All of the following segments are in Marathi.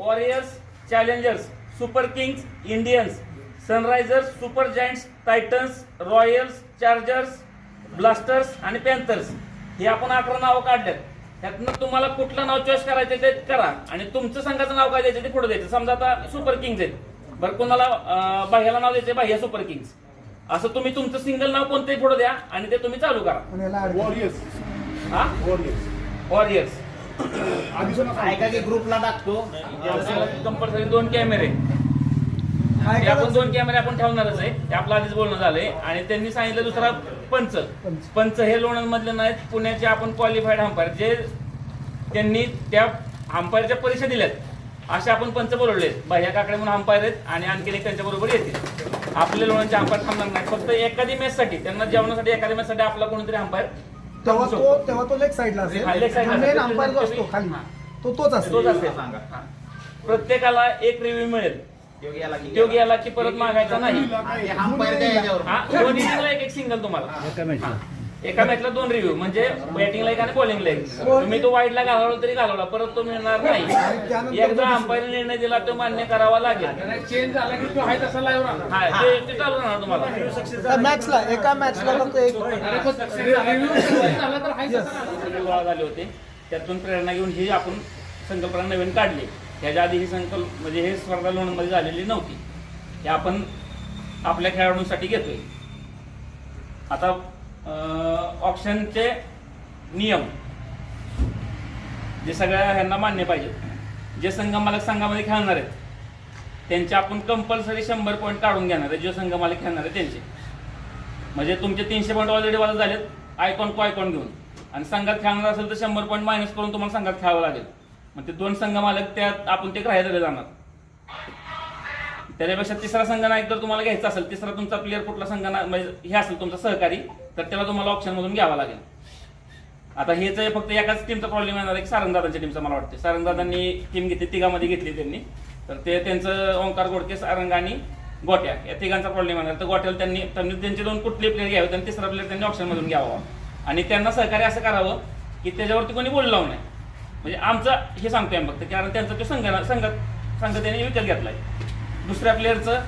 Warriors challengers super kings Indians sunrisers super giants titans royals chargers blasters आणि पॅन्थर्स हे आपण अकरा नावं काढल्यात. त्यातनं तुम्हाला कुठलं नाव चॉईस करायचं ते करा. आणि तुमचं संघाचं नाव काय द्यायचं ते पुढे द्यायचं. समजा आता सुपर किंग्स आहेत. बरं कोणाला बाह्याला नाव द्यायचं बाह्या सुपर किंग्स. असं तुम्ही तुमचं सिंगल नाव कोणतंही पुढे द्या आणि ते तुम्ही चालू करा. वॉरियर्स. हा? वॉरियर्स. वॉरियर्स. ऐका की ग्रुपला टाकतो. कंपल्सरी दोन कॅमेरे ते आपण? दोन कॅमेरे आपण ठेवणारच आहे. ते आपलं आधीच बोलणं झालंय. आणि त्यांनी सांगितलं दुसरा पंच. पंच. हे लोणंद मधले नाहीत. पुण्याचे आपण क्वालिफाईड अंपायर जे त्यांनी त्या अंपायरच्या परीक्षा दिल्यात असे आपण पंच बोलवले बाह्या काकडे म्हणून अंपायर आहेत आणि आणखीन एक त्यांच्या बरोबर येतील. आपले लोणांचे अंपायर थांबणार नाही फक्त एखादी मॅच साठी त्यांना जेवणासाठी एखाद्या मॅच साठी आपला कोणीतरी अंपायर तेव्हा तो तेव्हा तो लेग साईडला असेल मेन. अंपायर जो असतो खाली. तो तोच असेल तोच असेल सांगा. हा. प्रत्येकाला एक रिव्ह्यू मिळेल योगी आला की परत मागायचा नाही. हा एक एक सिंगल तुम्हाला. एका मॅचला दोन रिव्ह्यू म्हणजे बॅटिंगला एक आणि बॉलिंगला एक तुम्ही तो वाईडला घालवला तरी घालवला परत तो मिळणार नाही. एकदा अंपायर निर्णय दिला तो मान्य करावा लागेल. चेंज झाला की तो आहे तसा लाईव्ह राहणार. हा ते चालू राहणार तुम्हाला. मॅचला एका मॅचला फक्त एक रिव्ह्यू झाला होते. त्यातून प्रेरणा घेऊन ही आपण संकल्पना नवीन काढली. ह्याच्या आधी ही संकल्प म्हणजे हे स्पर्धा लोणमध्ये झालेली नव्हती. हे आपण आपल्या खेळाडूंसाठी घेतोय. आता ऑप्शनचे नियम. जे सगळ्या ह्यांना मान्य पाहिजे जे संघ मालक संघामध्ये खेळणार आहेत त्यांचे आपण कंपल्सरी शंभर पॉईंट काढून घेणार आहे जे संघ मालक खेळणार आहे त्यांचे. म्हणजे तुमचे तीनशे पॉईंट ऑलरेडी वाजत झालेत आयकॉन को आयकॉन घेऊन. आणि संघात खेळणार असेल तर शंभर पॉईंट मायनस करून तुम्हाला संघात खेळावं लागेल. मग ते दोन संघ मालक त्यात आपण ते ग्राह्य धरले जाणार. त्याच्यापेक्षा तिसरा संघ जर तुम्हाला घ्यायचा असेल तिसरा तुमचा प्लेअर कुठला संघ म्हणजे हे असेल तुमचा सहकारी तर त्याला तुम्हाला ऑप्शन मधून घ्यावा लागेल. आता हेच आहे फक्त एकाच टीमचा प्रॉब्लेम येणार आहे सारंगदादांच्या टीमचा मला वाटतं सारंगदादांनी टीम घेतली तिघामध्ये घेतली त्यांनी. तर ते त्यांचं ओंकार गोडके सारंग आणि गोट्या या तिघांचा प्रॉब्लेम येणार. तर गोट्याला त्यांनी त्यांनी त्यांचे दोन कुठले प्लेअर घ्यावे त्यांनी तिसरा प्लेअर त्यांनी ऑप्शन मधून घ्यावा. आणि त्यांना सहकार्य असं करावं की त्याच्यावरती कोणी बोल लावू नये. म्हणजे आमचं हे सांगतोय फक्त कारण त्यांचा तो संघ संघात संघ त्यांनी विकत घेतलाय. दुसऱ्या प्लेअरचं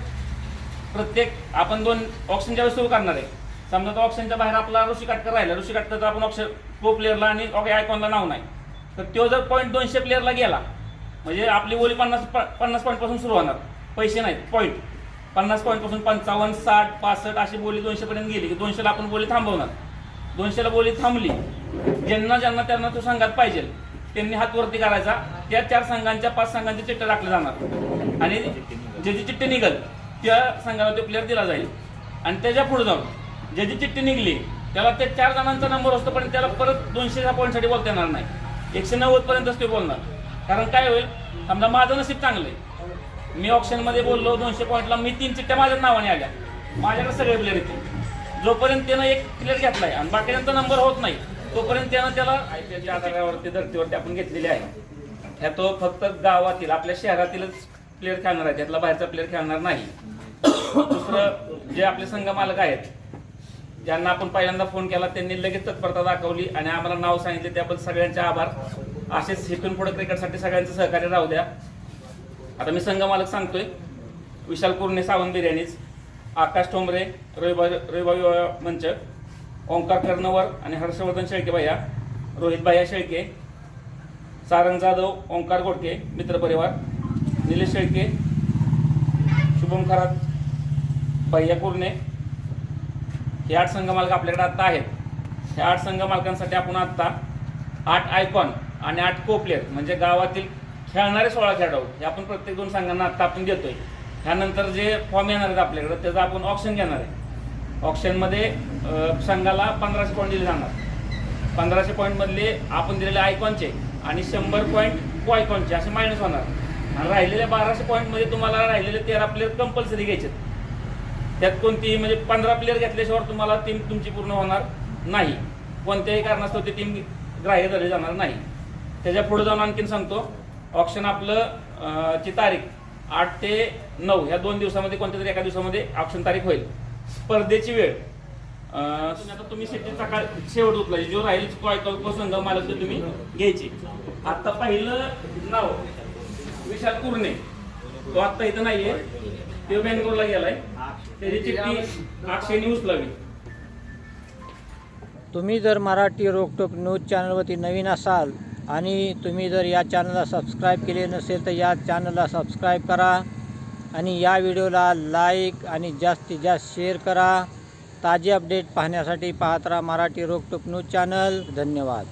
प्रत्येक आपण दोन ऑप्शनच्या वेळेस सुरू करणार आहे समजा तो ऑप्शनच्या बाहेर आपला ऋषी काटकर राहिला ऋषी काटकरचा आपण ऑप्शन प्रो प्लेअरला आणि आयकॉनला नाव नाही. तर तो जर पॉईंट दोनशे प्लेअरला गेला म्हणजे आपली बोली पन्नास पन्नास पॉईंटपासून सुरू होणार. पैसे नाहीत पॉईंट पन्नास पॉईंटपासून पंचावन्न साठ पासष्ट अशी बोली दोनशेपर्यंत गेली की दोनशेला आपण बोली थांबवणार. दोनशेला बोली थांबली ज्यांना ज्यांना त्यांना तो संघात पाहिजे त्यांनी हात वरती करायचा. त्या चार संघांच्या पाच संघांचे चिठ्ठे टाकल्या जाणार. आणि ज्याची चिठ्ठी निघल त्या संघाला तो प्लेअर दिला जाईल. आणि त्याच्या पुढे जाऊन ज्याची चिठ्ठी निघली त्याला त्या चार जणांचा नंबर असतो पण त्याला परत दोनशे पॉईंटसाठी बोलता येणार नाही. एकशे नव्वद पर्यंतच ते बोलणार. कारण काय होईल समजा माझं नसीब चांगलं आहे. मी ऑप्शनमध्ये बोललो दोनशे पॉईंटला मी तीन चिठ्ठ्या माझ्या नावाने आल्या. माझ्याकडे सगळे प्लेअर येतील जोपर्यंत त्यानं एक प्लेअर घेतलाय आणि बाकीच्यांचा नंबर होत नाही तोपर्यंत त्यानं त्याला आय आधारावरती धर्तीवरती आपण घेतलेले आहे. ह्या तो फक्त गावातील आपल्या शहरातीलच प्लेअर खेळणार आहे त्यातला बाहेरचा प्लेअर खेळणार नाही. दुसरं जे आपले संघ मालक आहेत ज्यांना आपण पहिल्यांदा फोन केला त्यांनी लगेच तत्परता दाखवली आणि आम्हाला नाव सांगितले. त्याबद्दल सगळ्यांचे आभार. असेच इथून पुढे क्रिकेटसाठी सगळ्यांचं सहकार्य राहू द्या. आता मी संघ मालक सांगतोय. विशाल कुर्णे सावंत बिर्याणीज आकाश ठोंबरे रविबा रविबा मंच ओंकार कर्णवर आणि हर्षवर्धन शेळके भैया रोहित भैया शेळके सारंग जाधव ओंकार गोडके मित्रपरिवार निलेश शेळके शुभम खरात भैया कुर्णे हे आठ संघ मालक आपल्याकडे आत्ता आहेत. ह्या आठ संघ मालकांसाठी आपण आत्ता आठ आयकॉन आणि आठ को म्हणजे गावातील खेळणारे सोळा खेळाडू हे आपण प्रत्येक दोन संघांना आत्ता आपण देतोय. ह्यानंतर जे फॉर्म येणार आहेत आपल्याकडे त्याचं आपण ऑप्शन घेणार आहे. ऑप्शनमध्ये संघाला पंधराशे पॉईंट दिले जाणार. पंधराशे पॉईंटमधले आपण दिलेले आयकॉनचे आणि शंभर पॉईंट को आयकॉनचे असे मायनस होणार. आणि राहिलेल्या बाराशे पॉईंटमध्ये तुम्हाला राहिलेले तेरा प्लेअर कंपल्सरी घ्यायचे त्यात कोणतीही म्हणजे पंधरा प्लेअर घेतल्याशिवाय तुम्हाला टीम तुमची पूर्ण होणार नाही. कोणत्याही कारणास्तव ती टीम ग्राह्य धरली जाणार नाही. त्याच्या पुढे जाऊन आणखीन सांगतो. ऑप्शन आपलं ची तारीख आठ ते नऊ. ह्या दोन दिवसामध्ये कोणत्या तरी एका दिवसामध्ये ऑप्शन तारीख होईल. स्पर्धेची वेळ. आता तुम्ही शेतीचा काळ शेवट उचलायची जो राहील को- को- को संघ मालक ते तुम्ही घ्यायचे. आता पहिलं नाव विशाल कुरणे. तो आता इथं नाहीये. ते बँगलोरला गेलाय. त्याची चिठ्ठी आठशे न्यूज लागली तुम्ही जर मराठी रोकटोक न्यूज चॅनलवरती नवीन असाल आणि तुम्ही जर या चॅनलला सबस्क्राईब केले नसेल तर या चॅनलला सबस्क्राईब करा आणि या व्हिडिओला लाईक आणि जास्तीत जास्त शेअर करा. ताजे अपडेट पाहण्यासाठी पाहत राहा मराठी रोकटोक न्यूज चॅनल. धन्यवाद.